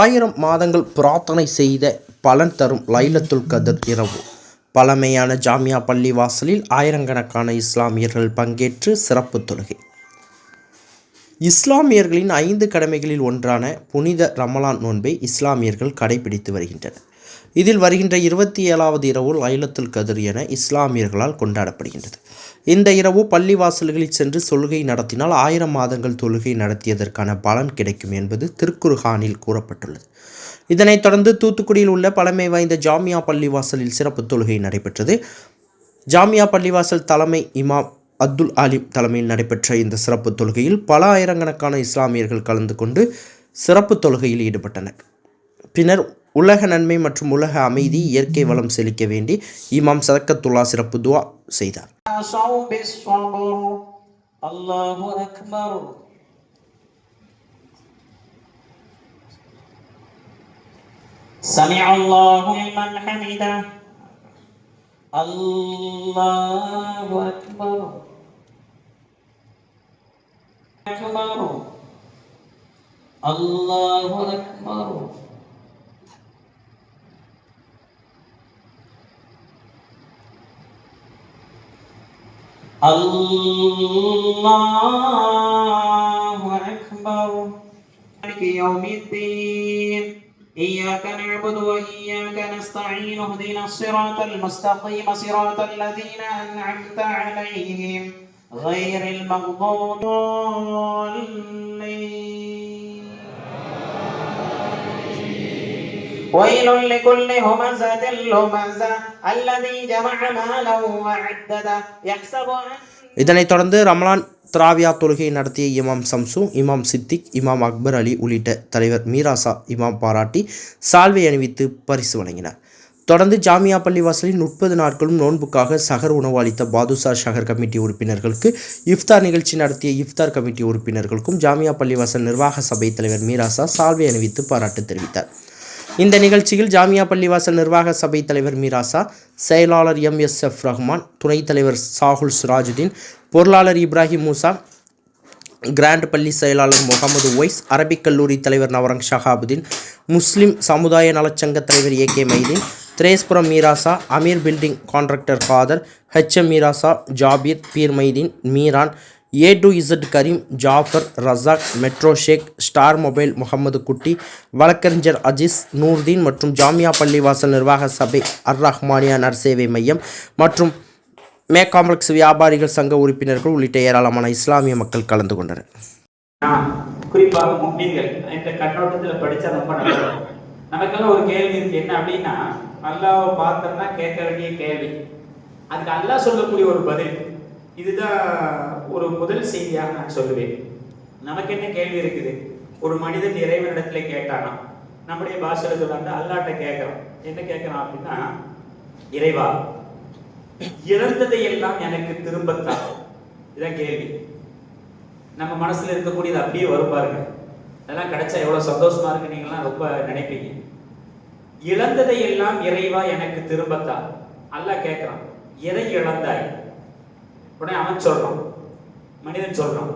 ஆயிரம் மாதங்கள் பிரார்த்தனை செய்த பலன் தரும் லைலத்துல் கதிர் இரவு. பழமையான ஜாமியா பள்ளி வாசலில் ஆயிரக்கணக்கான இஸ்லாமியர்கள் பங்கேற்று சிறப்பு தொழுகை. இஸ்லாமியர்களின் ஐந்து கடமைகளில் ஒன்றான புனித ரமலான் நோன்பை இஸ்லாமியர்கள் கடைபிடித்து வருகின்றனர். இதில் வருகின்ற இருபத்தி ஏழாவது இரவு லைலத்துல் கதிர் என இஸ்லாமியர்களால் கொண்டாடப்படுகின்றது. இந்த இரவு பள்ளி வாசல்களில் சென்று சொல்கை நடத்தினால் ஆயிரம் மாதங்கள் தொழுகை நடத்தியதற்கான பலன் கிடைக்கும் என்பது திருக்குர்ஹானில் கூறப்பட்டுள்ளது. இதனைத் தொடர்ந்து தூத்துக்குடியில் உள்ள பழமை வாய்ந்த ஜாமியா பள்ளிவாசலில் சிறப்பு தொழுகை நடைபெற்றது. ஜாமியா பள்ளிவாசல் தலைமை இமாம் அப்துல் ஆலிம் தலைமையில் நடைபெற்ற இந்த சிறப்பு தொழுகையில் பல ஆயிரக்கணக்கான இஸ்லாமியர்கள் கலந்து கொண்டு சிறப்பு தொழுகையில் ஈடுபட்டனர். பின்னர் உலக நன்மை மற்றும் உலக அமைதி இயற்கை வளம் செழிக்க வேண்டி இமாம் சதக்கத்துல்லா சிறப்பு துவா செய்தார். صوب الصبر الله أكبر. سمع الله لمن حمده. الله أكبر. أكبر. الله أكبر. الله أكبر مالك يوم الدين إياك نعبد وإياك نستعين اهدنا الصراط المستقيم صراط الذين أنعمت عليهم غير المغضوب الضالين ويل لكل همزة لمزة الذي جمع مالا وعدده يحسب أن இதனைத் தொடர்ந்து ரமலான் திராவியா தொழுகை நடத்திய இமாம் சம்சு இமாம் சித்திக் இமாம் அக்பர் அலி உள்ளிட்ட தலைவர் மீராசா இமாம் பாராட்டி சால்வை அணிவித்து பரிசு வழங்கினார் தொடர்ந்து ஜாமியா பள்ளிவாசலில் முப்பது நாட்களும் நோன்புக்காக சகர் உணவு அளித்த பாதுஷா ஷஹர் கமிட்டி உறுப்பினர்களுக்கு இஃப்தார் நிகழ்ச்சி நடத்திய இஃப்தார் கமிட்டி உறுப்பினர்களுக்கும் ஜாமியா பள்ளிவாசல் நிர்வாக சபை தலைவர் மீராசா சால்வை அணிவித்து பாராட்டு தெரிவித்தார் இந்த நிகழ்ச்சியில் ஜாமியா பள்ளிவாசல் நிர்வாக சபை தலைவர் மீராசா செயலாளர் எம் எஸ் எஃப் ரஹ்மான் துணைத் தலைவர் சாகுல் சிராஜுதீன் பொருளாளர் இப்ராஹிம் மூசா கிராண்ட் பள்ளி செயலாளர் முகமது ஒய்ஸ் அரபிக் கல்லூரி தலைவர் நவரங் ஷஹாபுதீன் முஸ்லிம் சமுதாய நலச்சங்க தலைவர் A K Mydeen Threspuram Meerasa Ameer building contractor father HM Meerasa Jabir Peer Mydeen Meeran A to Z Kareem Jafar Razak metro Sheikh star mobile Mohammed Kutty வழக்கறிஞர் அஜீஸ் நூர்தீன் மற்றும் ஜாமியா பள்ளிவாசல் நிர்வாக சபை அர் ரஹ்மானியா நற்சேவை மையம் மற்றும் மே காம்ப்ளெக்ஸ் வியாபாரிகள் சங்க உறுப்பினர்கள் உள்ளிட்ட ஏராளமான இஸ்லாமிய மக்கள் கலந்து கொண்டனர். குறிப்பாக முக்மீன்கள் இந்த கண்ணோட்டத்தில் படிச்சா ரொம்ப நல்லது. நமக்கெல்லாம் ஒரு கேள்வி இருக்கு. என்ன அப்படின்னா அல்லாவை பார்த்தோம்னா கேட்க வேண்டிய கேள்வி. அதுக்கு அல்லா சொல்லக்கூடிய ஒரு பதில். இதுதான் ஒரு முதல் செய்தியாக நான் சொல்லுவேன். நமக்கு என்ன கேள்வி இருக்குது? ஒரு மனிதன் இறைவனிடத்துல கேட்டானா? நம்முடைய பாஷையில சொல்றாங்க அல்லாட்ட கேட்கிறோம் என்ன கேட்குறான் அப்படின்னா இறைவா இழந்ததை எல்லாம் எனக்கு திரும்பத்தான் இதான் கேள்வி. நம்ம மனசுல இருக்கக்கூடியது அப்படியே வரும் பாருங்க. அதெல்லாம் கிடைச்சா எவ்வளவு சந்தோஷமா இருக்கு நீங்களாம் ரொம்ப நினைப்பீங்க. இழந்ததை எல்லாம் இறைவா எனக்கு திரும்பத்தா அல்லா கேட்கிறான் எதை இழந்தாய். உடனே அவன் சொல்றான். மனிதன் சொல்றான்.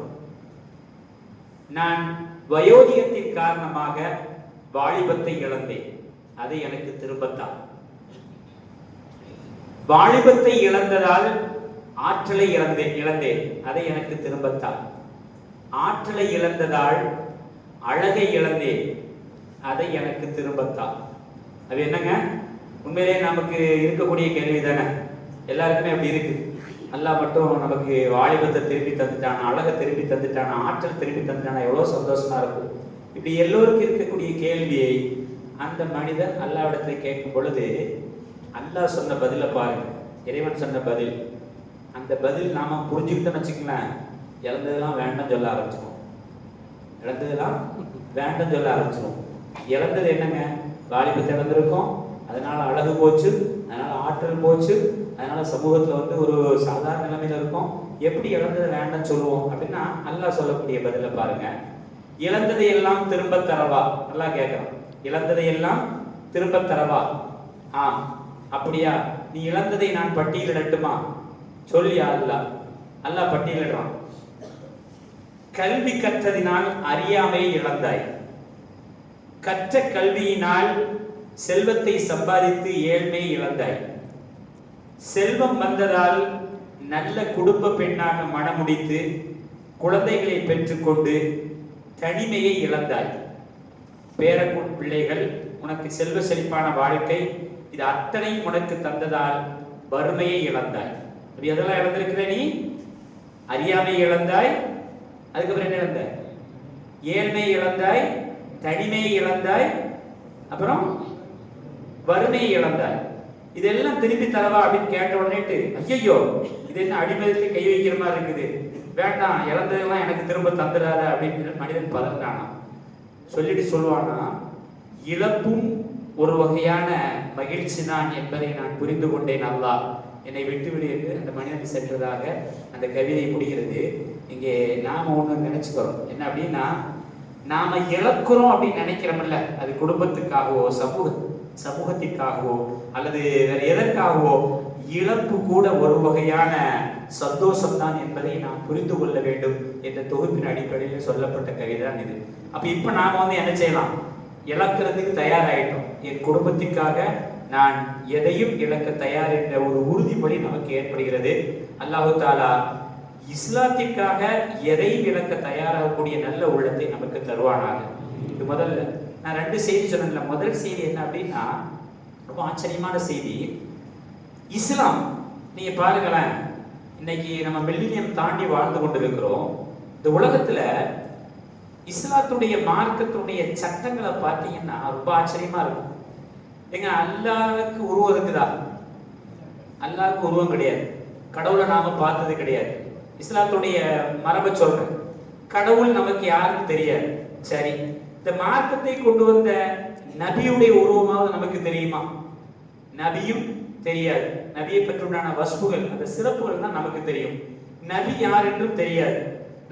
நான் வயோதிகத்தின் காரணமாக வாலிபத்தை இழந்தேன். அதை எனக்கு திரும்பத்தான். வாலிபத்தை இழந்ததால் ஆற்றலை இழந்தேன் இழந்தேன். அதை எனக்கு திரும்பத்தான். ஆற்றலை இழந்ததால் அழகை இழந்தேன். அதை எனக்கு திரும்பத்தான். அது என்னங்க? உண்மையிலே நமக்கு இருக்கக்கூடிய கேள்வி தானே எல்லாருக்குமே அப்படி இருக்கு. நல்லா மட்டும் நமக்கு வாலிபத்தை திருப்பி தந்துட்டானா அழகை திருப்பி தந்துட்டானா ஆற்றல் திருப்பி தந்துட்டானா எவ்வளோ சந்தோஷமா இருக்கும். இப்படி எல்லோருக்கும் இருக்கக்கூடிய கேள்வியை அந்த மனிதன் அல்லாவிடத்துல கேட்கும் பொழுது அல்லாஹ் சொன்ன பதில பாருங்க. இறைவன் சொன்ன பதில். அந்த பதில் நாம புரிஞ்சுக்கிட்டோம்னு வச்சுக்கலாம் இழந்ததெல்லாம் வேண்டாம் சொல்ல ஆரம்பிச்சிடும் இழந்ததெல்லாம் வேண்டாம் சொல்ல ஆரம்பிச்சிடும் இழந்தது என்னங்க? வாலிபத்தை இழந்திருக்கோம். அதனால அழகு போச்சு. அதனால ஆற்றல் போச்சு. அதனால சமூகத்துல வந்து ஒரு சாதாரண நிலைமையில இருக்கும். எப்படி இழந்ததை வேண்டாம் சொல்லுவோம் அப்படின்னா அல்லாஹ் சொல்லக்கூடிய பதில பாருங்க. இழந்ததை எல்லாம் திரும்ப தரவா? நல்லா கேட்கலாம் இழந்ததை எல்லாம் திரும்ப தரவா? ஆ அப்படியா? நீ இழந்ததை நான் பட்டியலிடட்டுமா சொல்லியா அல்லாஹ் அல்லாஹ் பட்டியலிடுறான் கல்வி கற்றதினால் அறியாமையை இழந்தாய். கற்ற கல்வியினால் செல்வத்தை சம்பாதித்து ஏழ்மை இழந்தாய். செல்வம் வந்ததால் நல்ல குடும்ப பெண்ணாக மனமுடித்து குழந்தைகளை பெற்றுக்கொண்டு தனிமையை இழந்தாய். பேரக்குள் பிள்ளைகள் உனக்கு செல்வ செழிப்பான வாழ்க்கை இது அத்தனையும் உனக்கு தந்ததால் வறுமையை இழந்தாய். அப்படி எதெல்லாம் இழந்திருக்கிற நீ? அறியாமை இழந்தாய். அதுக்கப்புறம் என்ன இழந்தாய் ஏழ்மை இழந்தாய் தனிமையை இழந்தாய். அப்புறம் வறுமையை இழந்தார். இதெல்லாம் திருப்பி தரவா அப்படின்னு கேட்ட உடனேட்டு ஐயையோ இது என்ன அடிமதத்தை கை வைக்கிற மாதிரி இருக்குது. வேண்டாம் இழந்ததெல்லாம் எனக்கு திரும்ப தந்துடாத அப்படின்னு மனிதன் பதறானா சொல்லிட்டு சொல்லுவானா இழப்பும் ஒரு வகையான மகிழ்ச்சி தான் என்பதை நான் புரிந்து கொண்டேன் அல்லா. என்னை விட்டுவிடு என்று அந்த மனிதன் சென்றதாக அந்த கவிதை முடிகிறது. இங்கே நாம ஒண்ணு நினைச்சுக்கிறோம். என்ன அப்படின்னா நாம இழக்கிறோம் அப்படின்னு நினைக்கிறோம்ல. அது குடும்பத்துக்காகவோ சமூக சமூகத்திற்காகவோ அல்லது வேற எதற்காகவோ இழப்பு கூட ஒரு வகையான சந்தோஷம் தான் என்பதை நாம் புரிந்து கொள்ள வேண்டும் என்ற தொகுப்பின் அடிப்படையில் சொல்லப்பட்ட கவிதை தான் இது. அப்ப இப்ப நாம வந்து என்ன செய்யலாம்? இழக்கிறதுக்கு தயாராகிட்டோம் என் குடும்பத்திற்காக நான் எதையும் இழக்க தயார் என்ற ஒரு உறுதிமொழி நமக்கு ஏற்படுகிறது. அல்லாஹு தாலா இஸ்லாத்திற்காக எதையும் இழக்க தயாராகக்கூடிய நல்ல உள்ளத்தை நமக்கு தருவானாக. இது முதல்ல நான் ரெண்டு செய்தி சொன்னேன்ல. முதல் செய்தி என்ன அப்படின்னா ரொம்ப ஆச்சரியமான செய்தி. இஸ்லாம் நீங்க பாருங்களேன் இன்னைக்கு நம்ம மில்லினியம் தாண்டி வாழ்ந்து கொண்டிருக்கிறோம். இந்த உலகத்துல இஸ்லாத்துடைய மார்க்கத்துடைய சட்டங்களை பார்த்தீங்கன்னா ரொம்ப ஆச்சரியமா இருக்கும். ஏங்க அல்லாவுக்கு உருவம் இருக்குதா? அல்லாவுக்கு உருவம் கிடையாது. கடவுளை நாம பார்த்தது கிடையாது. இஸ்லாத்துடைய மரபை சொல்றேன். கடவுள் நமக்கு யாருன்னு தெரியாது. சரி இந்த மார்க்கத்தை கொண்டு வந்த நபியுடைய உருவமாவது நமக்கு தெரியுமா? நபியும் தெரியாது. நபியை பற்றியுண்டான வசுகள் அந்த சிறப்புகள் தான் நமக்கு தெரியும். நபி யார் என்றும் தெரியாது.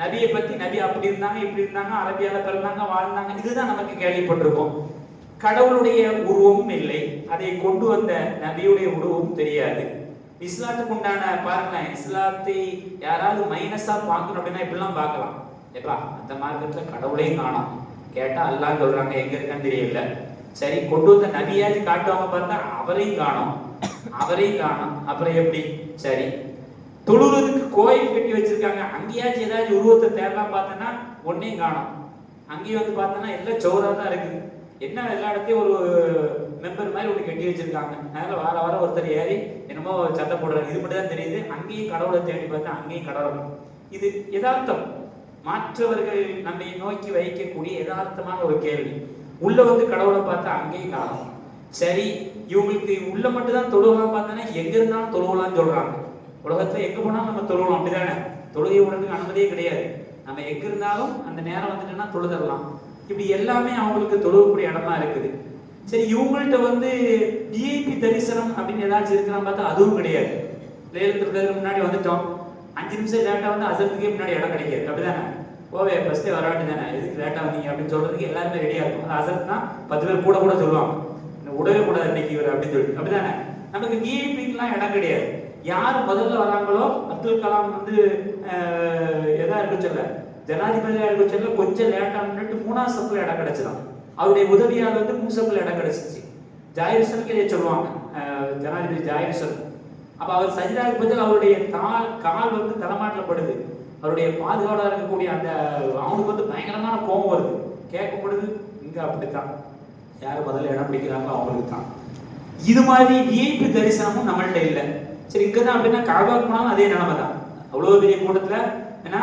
நபியை பத்தி நபி அப்படி இருந்தாங்க இப்படி இருந்தாங்க அரபியால பிறந்தாங்க வாழ்ந்தாங்க இதுதான் நமக்கு கேள்விப்பட்டிருக்கோம். கடவுளுடைய உருவமும் இல்லை. அதை கொண்டு வந்த நபியுடைய உருவமும் தெரியாது. இஸ்லாத்துக்கு உண்டான பாருங்க இஸ்லாத்தை யாராவது மைனஸா பார்க்கணும் அப்படின்னா இப்படிலாம் பார்க்கலாம். எப்பா அந்த மார்க்கத்துல கடவுளையும் காணும். கேட்டா அல்லாஹ் சொல்றாங்க எங்க இருக்கான்னு தெரியல. சரி கொண்டு வந்த நபியாச்சு காட்டுவாங்க பார்த்தா அவரையும் காணும். அவரையும் காணும். அப்புறம் எப்படி? சரி தொழுறதுக்கு கோயில் கட்டி வச்சிருக்காங்க. அங்கேயாச்சும் ஏதாச்சும் உருவத்தை தேடலாம் பார்த்தோன்னா ஒன்னையும் காணும். அங்கேயும் வந்து பார்த்தோன்னா எல்லாம் சோரா தான் இருக்குது. என்ன எல்லா இடத்தையும் ஒரு மெம்பர் மாதிரி ஒன்று கட்டி வச்சிருக்காங்க. அதனால வார வாரம் ஒருத்தர் ஏறி என்னமோ சத்தம் போடுறாங்க. இது மட்டும் தான் தெரியுது. அங்கேயும் கடவுளை தேடி பார்த்தா அங்கேயும் கடவுள். இது யதார்த்தம். மாற்றவர்கள் நம்மை நோக்கி வைக்கக்கூடிய யதார்த்தமான ஒரு கேள்வி. உள்ள வந்து கடவுளை பார்த்தா அங்கேயும் காணும். சரி இவங்களுக்கு உள்ள மட்டும் தான் தொழுவலாம் பார்த்தானே? எங்க இருந்தாலும் தொழுவலாம்னு சொல்றாங்க. உலகத்துல எங்க போனாலும் நம்ம தொழுவலாம் அப்படிதானே? தொழுகை விடுறதுக்கு அனுமதியே கிடையாது. நம்ம எங்க இருந்தாலும் அந்த நேரம் வந்துட்டோம்னா தொழுதரலாம் இப்படி எல்லாமே அவங்களுக்கு தொழுவக்கூடிய இடமா இருக்குது. சரி இவங்கள்ட்ட வந்து விஐபி தரிசனம் அப்படின்னு ஏதாச்சும் இருக்கிறான்னு பார்த்தா அதுவும் கிடையாது. லேலத்துக்கு முன்னாடி வந்துட்டோம். அஞ்சு நிமிஷம் லேட்டா வந்து அசத்துக்கே முன்னாடி இடம் கிடைக்காது. அப்படிதானே? ஓவே ஃபர்ஸ்டே வர வேண்டியதானே எதுக்கு லேட்டாக வந்தீங்க அப்படின்னு சொல்றதுக்கு எல்லாருமே ரெடியாக இருக்கும். அது அசத்னா பத்து பேர் கூட கூட சொல்லுவாங்க. உடவே விடவே கூடாது இன்னைக்கு இவர் அப்படின்னு சொல்லிட்டு. அப்படிதானே? நமக்கு விஐபிக்கெல்லாம் இடம் கிடையாது. யார் முதல்ல வராங்களோ அப்துல் கலாம் வந்து எதா இருக்க சொல்ல ஜனாதிபதியாக இருக்க சொல்ல கொஞ்சம் லேட்டாக நின்னுட்டு மூணாவது சப்பில் இடம் கிடைச்சிதான் அவருடைய உதவியாக வந்து மூசப்பில் இடம் கிடைச்சிச்சு. ஜாயிர்சனுக்கு இதை சொல்லுவாங்க. ஜனாதிபதி ஜாயிர்சன். அப்போ அவர் சஜிதாவுக்கு பதில் அவருடைய கால் கால் வந்து தலைமாட்டில் அவருடைய பாதுகாவலாக இருக்கக்கூடிய அந்த அவனுக்கு வந்து பயங்கரமான கோபம் வருது. கேட்கப்படுது இங்கே இங்க அப்படித்தான். யார் முதல்ல இடம் பிடிக்கிறாங்களோ அவங்களுக்கு தான் இது மாதிரி விஐபி தரிசனமும் நம்மள்கிட்ட இல்லை. சரி இங்கே தான் அப்படின்னா காபாக்கு போனாலும் அதே நிலைமை தான். அவ்வளோ பெரிய கூட்டத்தில் ஏன்னா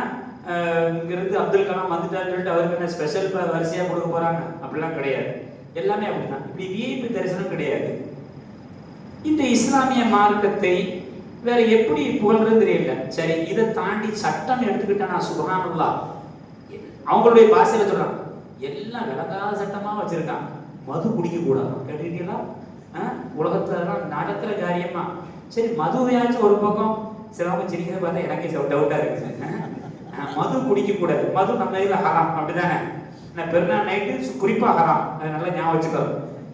இங்கிருந்து அப்துல் கலாம் வந்துட்டார் சொல்லிட்டு அவருக்கு என்ன ஸ்பெஷல் வரிசையாக கொடுக்க போறாங்க? அப்படிலாம் கிடையாது. எல்லாமே அப்படிதான் இப்படி விஐபி தரிசனம் கிடையாது. இந்த இஸ்லாமிய மார்க்கத்தை வேற எப்படி புகழ்றது தெரியல. சரி இதை தாண்டி சட்டம் எடுத்துக்கிட்டா சுகானுல்லா அவங்களுடைய பாசையில சொல்றாங்க. எல்லாம் விளங்காத சட்டமா வச்சிருக்காங்க. மது குடிக்க கூடாது கேட்டுக்கிட்டீங்களா? உலகத்துலலாம் உலகத்துல எல்லாம் நடக்கிற காரியமா. சரி மதுவையாச்சும் ஒரு பக்கம் சிலவங்க சிரிக்கிறத பார்த்தா எனக்கே டவுட்டா இருக்கு. மது குடிக்க கூடாது மது நம்ம இதுல ஹராம் அப்படிதானே? நான் பெருநாள் நைட்டு குறிப்பா ஹராம் அதை நல்லா ஞாபகம் வச்சுக்கோ.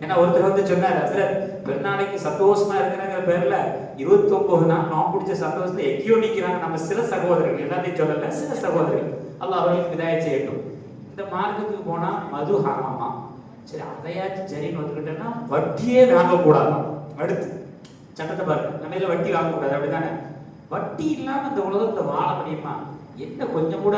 ஏன்னா ஒருத்தர் வந்து சொன்னார் ஹசரத் பெருநாளைக்கு சந்தோஷமா இருக்கிறங்கிற பேர்ல இருபத்தி ஒன்பது நாள் நான் பிடிச்ச சந்தோஷத்தை எங்கேயோ நிக்கிறாங்க. நம்ம சில சகோதரர்கள் எல்லாத்தையும் சொல்லல சில சகோதரர்கள். அல்லாஹ் அவர்களுக்கு விதாய செய்யட்டும். இந்த மார்க்கத்துக்கு போனா மது ஹராமா. சரி அதையாச்சும் சரின்னு வந்துக்கிட்டேன்னா வட்டியே வாங்கக்கூடாதான். அடுத்து சட்டத்தை பாருங்க. நம்ம வட்டி வாங்கக்கூடாது அப்படிதானே? வட்டி இல்லாம இந்த உலகத்துல வாழ முடியுமா? என்ன கொஞ்சம் கூட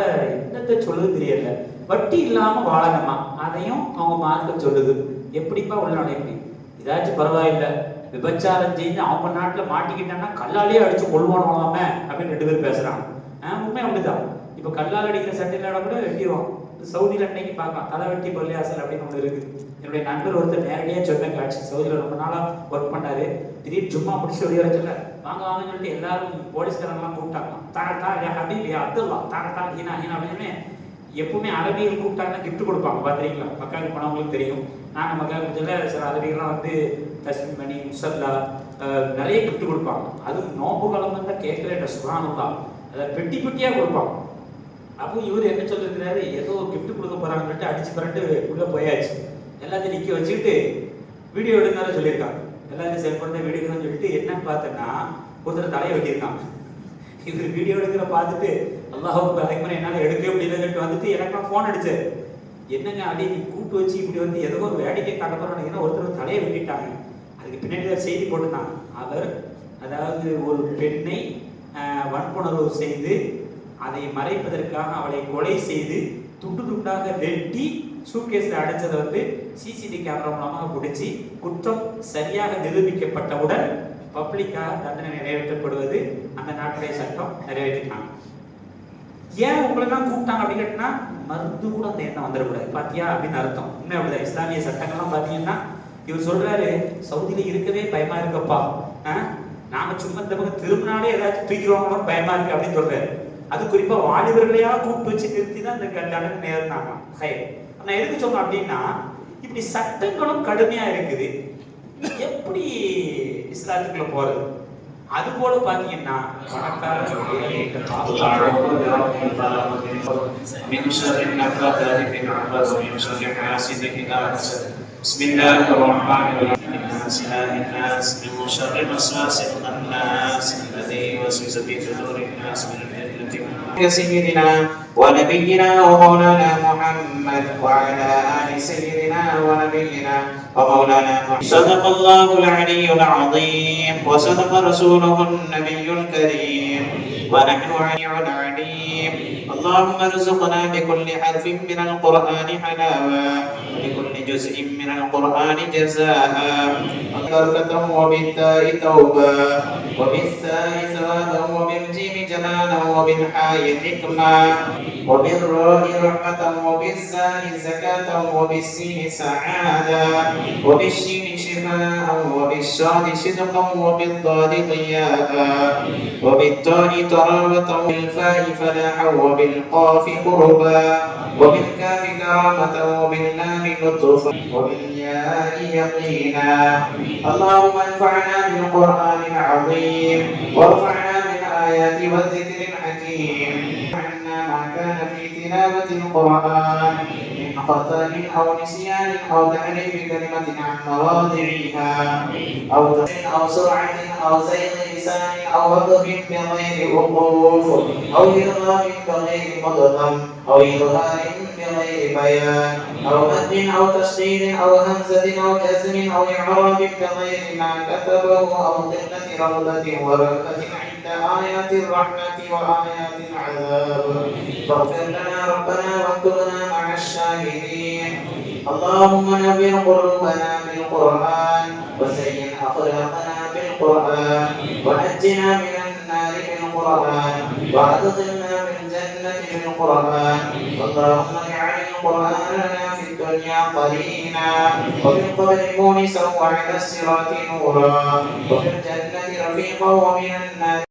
என்னத்தை சொல்லுது தெரியல. வட்டி இல்லாம வாழணுமா? அதையும் அவங்க மார்க்க சொல்லுது. எப்படிப்பா உள்ள ஏதாச்சும் இதாச்சும் பரவாயில்ல. விபச்சாரம் செஞ்சு அவங்க நாட்டில் மாட்டிக்கிட்டான்னா கல்லாலேயே அடிச்சு கொள்வானோலாமே அப்படின்னு ரெண்டு பேர் பேசுறாங்க. ஆஹ் உண்மை அப்படிதான். இப்ப கல்லால் அடிக்கிற சட்டையில கூட வெட்டிடுவோம் சவுதியில அன்னைக்கு பார்க்கலாம். தலை வெட்டி பள்ளியாசல் அப்படின்னு ஒண்ணு இருக்கு. என்னுடைய நண்பர் ஒருத்தர் நேரடியாக சொன்ன காட்சி. சவுதியில ரொம்ப நாளா ஒர்க் பண்ணாரு. திடீர்னு சும்மா முடிச்சு வெளியே வச்சுல வாங்க வாங்கன்னு சொல்லிட்டு எல்லாரும் போலீஸ்காரங்களாம் கூப்பிட்டாங்க தாங்க தாங்க அப்படின்னு அப்துல்லா தாங்க தாங்க ஹீனா ஹீனா அப்படின்னு எப்பவுமே அரபியில் கூப்பிட்டாங்கன்னா கிஃப்ட் கொடுப்பாங்க. பார்த்துறீங்களா மக்காவுக்கு போனவங்களுக்கு தெரியும். நான் நம்ம சொல்ல சில அரபிகள்லாம் வந்து தஸ்மின் மணி முசல்லா நிறைய கிஃப்ட் கொடுப்பாங்க. அதுவும் நோம்பு காலம் வந்தால் கேட்கல சுகானம் தான் அதை பெட்டி பெட்டியாக கொடுப்பாங்க. அப்போ இவர் என்ன சொல்லியிருக்கிறாரு ஏதோ கிஃப்ட் கொடுக்க போறாங்கன்னு அடிச்சு பரட்டு உள்ளே போயாச்சு. எல்லாத்தையும் நிற்க வச்சுக்கிட்டு வீடியோ எடுங்கன்னு சொல்லியிருக்காங்க. எல்லாத்தையும் செட் பண்ண வீடியோ எடுக்கணும்னு சொல்லிட்டு என்னன்னு பார்த்தேன்னா ஒருத்தர் தலையை வெட்டியிருக்கான் இவர் வீடியோ எடுக்கிற பார்த்துட்டு அல்லாஹுக்கு அலைமறை என்னால் எடுக்கவே முடியலன்னு சொல்லிட்டு வந்துட்டு எனக்கு ஃபோன் அடிச்சாரு. என்னங்க அடி நீ கூட்டு வச்சு இப்படி வந்து ஏதோ ஒரு வேடிக்கை காட்ட போறான்னு ஒருத்தர் தலையை வெட்டிட்டாங்க. அதுக்கு பின்னாடி ஒரு செய்தி போட்டுட்டாங்க அவர் அதாவது ஒரு பெண்ணை வன்புணர்வு செய்து அதை மறைப்பதற்காக அவளை கொலை செய்து துண்டு துண்டாக வெட்டி சூட்கேஸில் அடைச்சதை வந்து சிசிடி கேமரா மூலமாக பிடிச்சி குற்றம் சரியாக நிரூபிக்கப்பட்டவுடன் பப்ளிக்காக தண்டனை நிறைவேற்றப்படுவது அந்த நாட்டுடைய சட்டம் நிறைவேற்றிட்டாங்க. ஏன் உங்களை தான் கூப்பிட்டாங்க அப்படின்னு கேட்டா மருந்து கூட அந்த எண்ணம் வந்துடக்கூடாது பாத்தியா? அப்படின்னு அர்த்தம். உண்மை அப்படிதான். இஸ்லாமிய சட்டங்கள்லாம் பாத்தீங்கன்னா இவர் சொல்றாரு சவுதியில இருக்கவே பயமா இருக்கப்பா. நாம சும்மா இந்த பக்கம் திரும்பினாலே ஏதாச்சும் தூக்கிடுவாங்களோ பயமா இருக்கு அப்படின்னு சொல்றாரு. அது குறிப்பா வாலிபர்களையா கூப்பிட்டு வச்சு நிறுத்தி தான் இந்த கல்யாணம் நேர்ந்தாங்க ஹை. நான் எதுக்கு சொன்னேன் அப்படின்னா இப்படி சட்டங்களும் கடுமையா இருக்குது. எப்படி இஸ்லாத்துக்குள்ள போறது? அது போல பாத்தீங்கன்னா பணக்காரர் ஏழை பாதுகாப்பு من شر النفاثات في العقد ومن شر حاسد إذا حسد بسم الله الرحمن الرحيم الناس إله الناس من شر الوسواس الخناس الذي يوسوس في صدور الناس من الجنة والناس سيدنا ونبينا ومولانا محمد وعلى آل سيدنا ونبينا ومولانا صدق الله العلي العظيم وصدق رسوله النبي الكريم ونحن علي العليم. اللهم ارزقنا بكل حرف من القرآن حلاوة وبكل جزء من القرآن جزاء. بركة وبالتاء توبة وبالثاء ثوابا وبالجيم جلالا وبالحاء حكمة وبالراء رحمة وبالزاء زكاة وبالسين سعادة وبالشين شفاء وبالصاد صدقا وبالضاد ضياء وبالتاء تراوة وبالفاء فلاحا وبالقاف قربا وبالكاف كرامة وباللام لطفا وبالياء يقينا اللهم انفعنا بالقرآن العظيم وارفعنا بالآيات والذكر الحكيم تلاوة القرآن من خطأ أو نسيان أو تحريف كلمة عن مواضعها أو أو سرعة أو زيغ لسان أو وقف بغير وقوف أو إرغام بغير مضغم أو إظهار بغير بيان أو مد أو تشديد أو همزة أو جزم أو إعراب بغير ما كتبه أو قلة رغبة ورغبة عند آيات الرحمة وآيات العذاب. فاغفر لنا ربنا واكتبنا مع الشاهدين. اللهم نبر قلوبنا بالقرآن وزين أخلاقنا بالقرآن ونجنا من النار بالقرآن وأدخلنا في الجنة بالقرآن. اللهم اجعل القرآن لنا في الدنيا قرينا وفي القبر مونسا وعلى الصراط نورا وفي الجنة رفيقا ومن النار